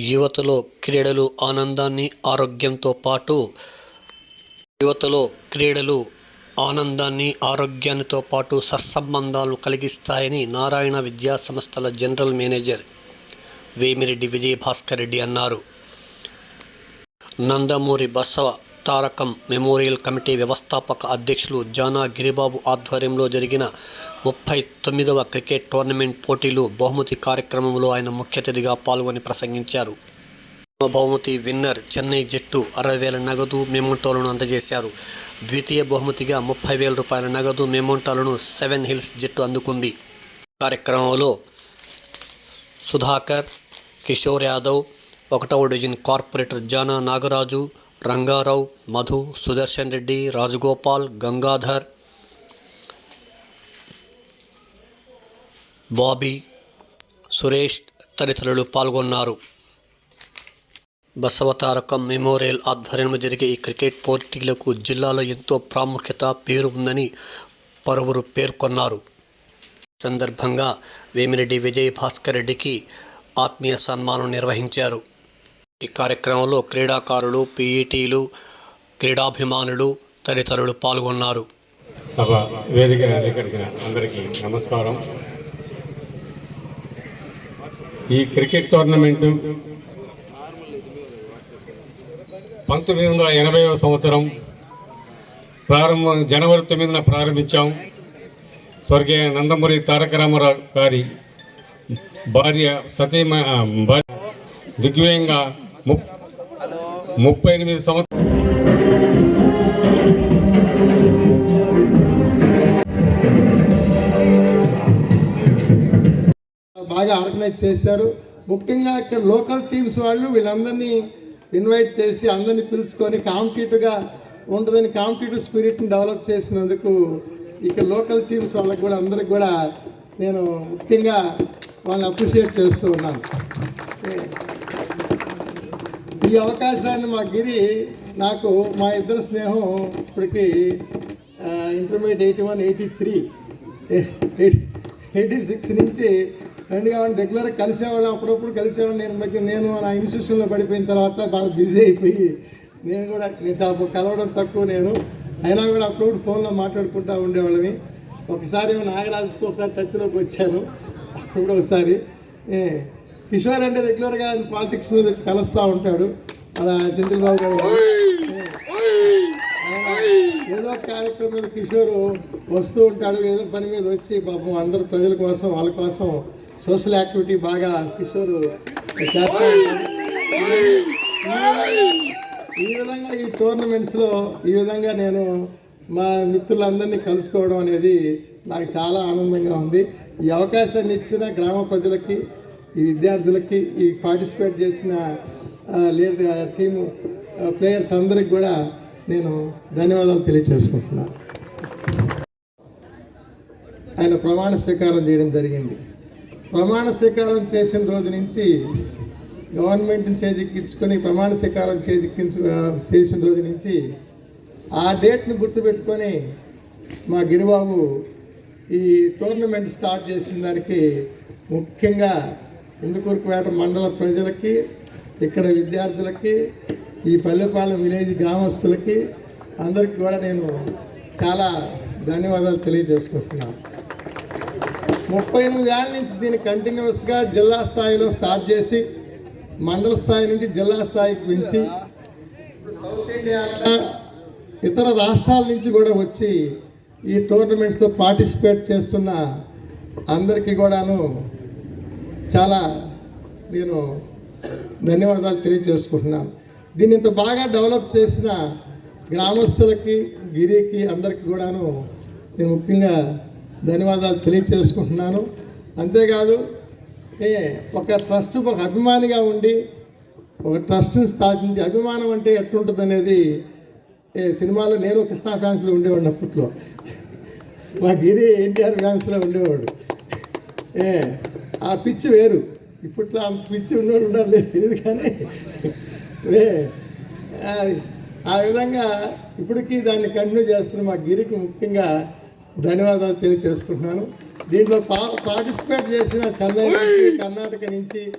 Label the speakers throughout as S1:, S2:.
S1: యువతలో క్రీడలు ఆనందాన్ని ఆరోగ్యంతో పాటు యువతలో క్రీడలు ఆనందాన్ని ఆరోగ్యానితో పాటు సత్సంబంధాలు కలిగిస్తాయని నారాయణ విద్యా సంస్థల జనరల్ మేనేజర్ వేమిరెడ్డి విజయభాస్కర్ రెడ్డి అన్నారు. నందమూరి బసవ తారకం మెమోరియల్ కమిటీ వ్యవస్థాపక అధ్యక్షులు జానా గిరిబాబు ఆధ్వర్యంలో జరిగిన ముప్పై తొమ్మిదవ క్రికెట్ టోర్నమెంట్ పోటీలు బహుమతి కార్యక్రమంలో ఆయన ముఖ్య అతిథిగా పాల్గొని ప్రసంగించారు. బహుమతి విన్నర్ చెన్నై జట్టు అరవై వేల నగదు మెమోంటోలను అందజేశారు. ద్వితీయ బహుమతిగా ముప్పై వేల రూపాయల నగదు మెమోంటాలను సెవెన్ హిల్స్ జట్టు అందుకుంది. కార్యక్రమంలో సుధాకర్ కిషోర్ యాదవ్ ఒకటవ డివిజన్ కార్పొరేటర్ జానా నాగరాజు రంగారావు మధు సుదర్శన్ రెడ్డి రాజగోపాల్ గంగాధర్ బాబీ సురేష్ తదితరులు పాల్గొన్నారు. బసవతారకం మెమోరియల్ ఆధ్వర్యంలో జరిగే ఈ క్రికెట్ పోటీలకు జిల్లాలో ఎంతో ప్రాముఖ్యత పేరు ఉందని పలువురు పేర్కొన్నారు. సందర్భంగా వేమిరెడ్డి విజయ్ భాస్కర్ రెడ్డికి ఆత్మీయ సన్మానం నిర్వహించారు. ఈ కార్యక్రమంలో క్రీడాకారులు పీఈటీలు క్రీడాభిమానులు తదితరులు పాల్గొన్నారు.
S2: సభ వేదిక అందరికీ నమస్కారం. ఈ క్రికెట్ టోర్నమెంటు పంతొమ్మిది వందల ఎనభైవ సంవత్సరం ప్రారంభం జనవరి తొమ్మిదిన ప్రారంభించాం. స్వర్గీయ నందమూరి తారక రామారావు గారి భార్య సతీమ భార్య దిగ్విజయంగా ముప్పై ఎనిమిది సంవత్సరం
S3: బాగా ఆర్గనైజ్ చేశారు. ముఖ్యంగా ఇక్కడ లోకల్ టీమ్స్ వాళ్ళు వీళ్ళందరినీ ఇన్వైట్ చేసి అందరినీ పిలుచుకొని కాంపిటేటివ్గా ఉంటుందని కాంపిటేటివ్ స్పిరిట్ని డెవలప్ చేసినందుకు ఇక్కడ లోకల్ టీమ్స్ వాళ్ళకి కూడా అందరికి కూడా నేను ముఖ్యంగా వాళ్ళని అప్రిషియేట్ చేస్తూ ఉన్నాను. ఈ అవకాశాన్ని మా గిరి నాకు మా ఇద్దరు స్నేహం ఇప్పటికి intermediate eighty one eighty three eighty six నుంచి రెండు కావాలి రెగ్యులర్గా కలిసేవాళ్ళం. అప్పుడప్పుడు కలిసేవాళ్ళం. నేను బట్టి నేను నా ఇన్స్టిట్యూషన్లో పడిపోయిన తర్వాత బాగా బిజీ అయిపోయి నేను కూడా నేను చాలా కలవడం తక్కువ నేను. అయినా కూడా అప్పుడప్పుడు ఫోన్లో మాట్లాడుకుంటూ ఉండేవాళ్ళని ఒకసారి నాగరాజుకి ఒకసారి టచ్లోకి వచ్చాను. అప్పుడు ఒకసారి కిషోర్ అంటే రెగ్యులర్గా పాలిటిక్స్ మీద కలుస్తూ ఉంటాడు. అలా చంద్రబాబు గారు ఏదో కార్యక్రమం మీద కిషోర్ వస్తూ ఉంటాడు. ఏదో పని మీద వచ్చి పాపం అందరు ప్రజల కోసం వాళ్ళ కోసం సోషల్ యాక్టివిటీ బాగా కిషోర్ ఈ విధంగా ఈ టోర్నమెంట్స్లో ఈ విధంగా నేను మా మిత్రులందరినీ కలుసుకోవడం అనేది నాకు చాలా ఆనందంగా ఉంది. ఈ అవకాశాన్ని ఇచ్చిన గ్రామ ప్రజలకి ఈ విద్యార్థులకి ఈ పార్టిసిపేట్ చేసిన లీడర్ టీము ప్లేయర్స్ అందరికి కూడా నేను ధన్యవాదాలు తెలియచేసుకుంటున్నాను ఆయన ప్రమాణ స్వీకారం చేయడం జరిగింది. ప్రమాణ స్వీకారం చేసిన రోజు నుంచి గవర్నమెంట్ని చేజిక్కించుకొని ప్రమాణ స్వీకారం చేజిక్కించు చేసిన రోజు నుంచి ఆ డేట్ని గుర్తుపెట్టుకొని మా గిరిబాబు ఈ టోర్నమెంట్ స్టార్ట్ చేసిన దానికి ముఖ్యంగా ఇందుకూరుపేట మండల ప్రజలకి ఇక్కడ విద్యార్థులకి ఈ పల్లెపాలెం విలేజ్ గ్రామస్తులకి అందరికి కూడా నేను చాలా ధన్యవాదాలు తెలియజేసుకుంటున్నాను. ముప్పై ఎనిమిది ఏళ్ళ నుంచి దీన్ని కంటిన్యూస్గా జిల్లా స్థాయిలో స్టార్ట్ చేసి మండల స్థాయి నుంచి జిల్లా స్థాయికి పెంచి సౌత్ ఇండియా ఇతర రాష్ట్రాల నుంచి కూడా వచ్చి ఈ టోర్నమెంట్స్లో పార్టిసిపేట్ చేస్తున్న అందరికీ కూడాను చాలా నేను ధన్యవాదాలు తెలియజేసుకుంటున్నాను. దీన్ని ఇంత బాగా డెవలప్ చేసిన గ్రామస్తులకి గిరికి అందరికి కూడాను నేను ముఖ్యంగా ధన్యవాదాలు తెలియజేసుకుంటున్నాను. అంతేకాదు ఏ ఒక ట్రస్ట్ ఒక అభిమానిగా ఉండి ఒక ట్రస్ట్ని స్థాపించి అభిమానం అంటే ఎట్లుంటుంది అనేది ఏ సినిమాలో నేను కృష్ణా ఫ్యాన్స్లో ఉండేవాడిని అప్పట్లో. మా గిరి ఎన్టీఆర్ ఫ్యాన్స్లో ఉండేవాడు. ఏ ఆ పిచ్చి వేరు. ఇప్పట్లో ఆ పిచ్చి ఉన్నోడు ఉన్నారు లేదు తెలియదు కానీ. వే ఆ- ఆ విధంగా ఇప్పటికీ దాన్ని కంటిన్యూ చేస్తున్న మా గిరికి ముఖ్యంగా ధన్యవాదాలు తెలియజేసుకుంటున్నాను. దీంట్లో పా పార్టిసిపేట్ చేసిన చెన్నై నుంచి కర్ణాటక నుంచి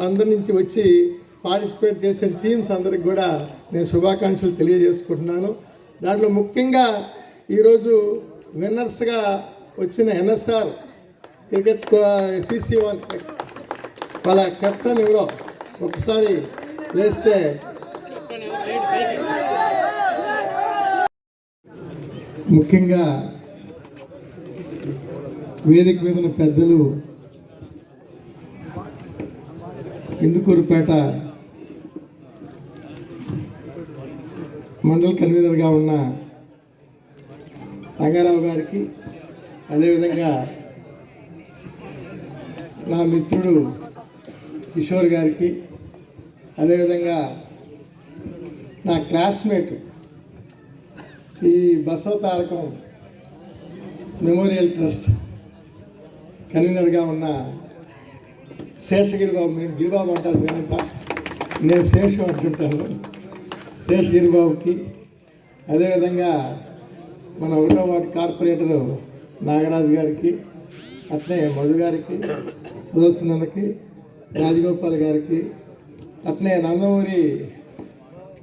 S3: అందరి నుంచి వచ్చి పార్టిసిపేట్ చేసిన టీమ్స్ అందరికి కూడా నేను శుభాకాంక్షలు తెలియజేసుకుంటున్నాను. దాంట్లో ముఖ్యంగా ఈరోజు విన్నర్స్గా వచ్చిన N S R cricket C C one వాళ్ళ కెప్టెన్ ఎవరో ఒకసారి లేస్తే ముఖ్యంగా వేదిక మీద పెద్దలు ఇందుకూరుపేట మండల కన్వీనర్గా ఉన్న రంగారావు గారికి అదేవిధంగా నా మిత్రుడు కిషోర్ గారికి అదేవిధంగా నా క్లాస్మేట్ ఈ బసవ తారకం మెమోరియల్ ట్రస్ట్ కన్వీనర్గా ఉన్న శేషగిరి బాబు నేను గిరిబాబు అంటారు నేనంట నేను శేషం అంటుంటాను శేషగిరిబాబుకి. అదేవిధంగా మన ఒకటో వార్డు కార్పొరేటరు నాగరాజు గారికి అట్నే మధు గారికి సుదర్శనకి రాజగోపాల్ గారికి అట్నే నందమూరి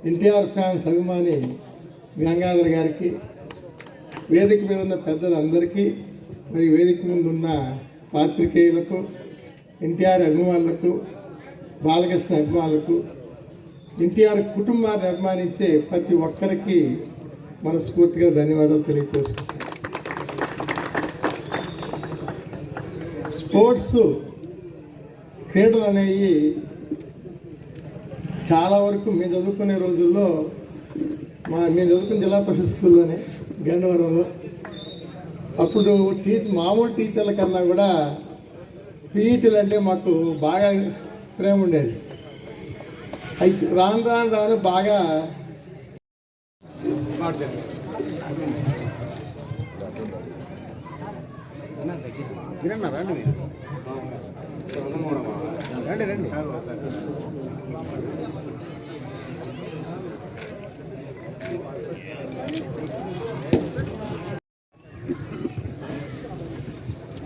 S3: ఎన్టీఆర్ ఫ్యాన్స్ అభిమాని గంగాధర్ గారికి వేదిక మీద ఉన్న పెద్దలందరికీ మరి వేదిక ముందు ఉన్న పాత్రికేయులకు ఎన్టీఆర్ అభిమానులకు బాలకృష్ణ అభిమానులకు ఎన్టీఆర్ కుటుంబాన్ని అభిమానించే ప్రతి ఒక్కరికి మనస్ఫూర్తిగా ధన్యవాదాలు తెలియజేసుకుంటాను స్పోర్ట్స్ క్రీడలు అనేవి చాలా వరకు మేము చదువుకునే రోజుల్లో మా మేము చదువుకున్న జిల్లా పరిషత్ స్కూల్లోనే గండవరంలో. అప్పుడు టీచర్ మామూలు టీచర్ల కన్నా కూడా పీఈటీలు అంటే మాకు బాగా ప్రేమ ఉండేది. అవి రాను రాను రాను బాగా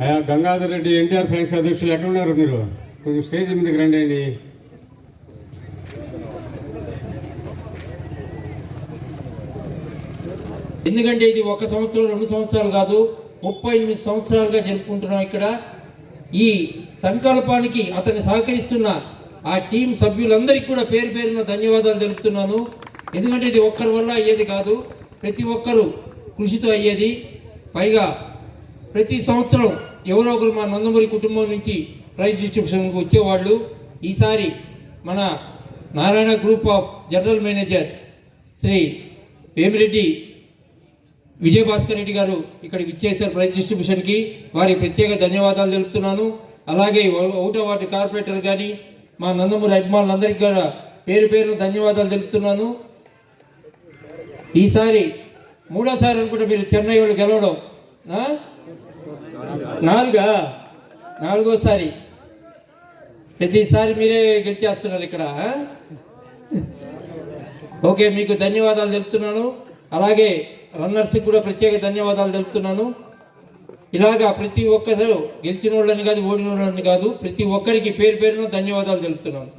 S2: అయ్యా గంగాధర్ రెడ్డి ఎన్టీఆర్ ఫ్యాన్స్ అధ్యక్షులు ఎక్కడున్నారు మీరు? కొంచెం స్టేజ్ మీదకి రండి అండి.
S4: ఎందుకంటే ఇది ఒక సంవత్సరం రెండు సంవత్సరాలు కాదు ముప్పై ఎనిమిది సంవత్సరాలుగా జరుపుకుంటున్నాం ఇక్కడ. ఈ సంకల్పానికి అతన్ని సహకరిస్తున్న ఆ టీం సభ్యులందరికీ కూడా పేరు పేరున ధన్యవాదాలు తెలుపుతున్నాను. ఎందుకంటే ఇది ఒక్కరి వల్ల అయ్యేది కాదు ప్రతి ఒక్కరు కృషితో అయ్యేది. పైగా ప్రతి సంవత్సరం ఎవరో ఒకరు మా నందమూరి కుటుంబం నుంచి ప్రైజ్ డిస్ట్రిబ్యూషన్కి వచ్చేవాళ్ళు. ఈసారి మన Narayana group of general manager Shri Vemireddy Vijayabhaskar Reddy గారు ఇక్కడికి ఇచ్చేసారు ప్రైజ్ డిస్ట్రిబ్యూషన్కి వారికి ప్రత్యేక ధన్యవాదాలు తెలుపుతున్నాను. అలాగే ఓ- ఒకటో వార్డు కార్పొరేటర్ కానీ మా నందమూరి అభిమానులందరికీ కూడా పేరు పేరు ధన్యవాదాలు తెలుపుతున్నాను. ఈసారి మూడోసారి అనుకుంటే మీరు చెన్నై వాళ్ళు గెలవడం. నాలుగా? నాలుగోసారి. ప్రతిసారి మీరే గెలిచేస్తున్నారు ఇక్కడ ఓకే మీకు ధన్యవాదాలు తెలుపుతున్నాను. అలాగే రన్నర్స్కి కూడా ప్రత్యేక ధన్యవాదాలు తెలుపుతున్నాను. ఇలాగా ప్రతి ఒక్కరు గెలిచిన వాళ్ళని కాదు ఓడిన వాళ్ళని కాదు ప్రతి ఒక్కరికి పేరు పేరున ధన్యవాదాలు తెలుపుతున్నాను.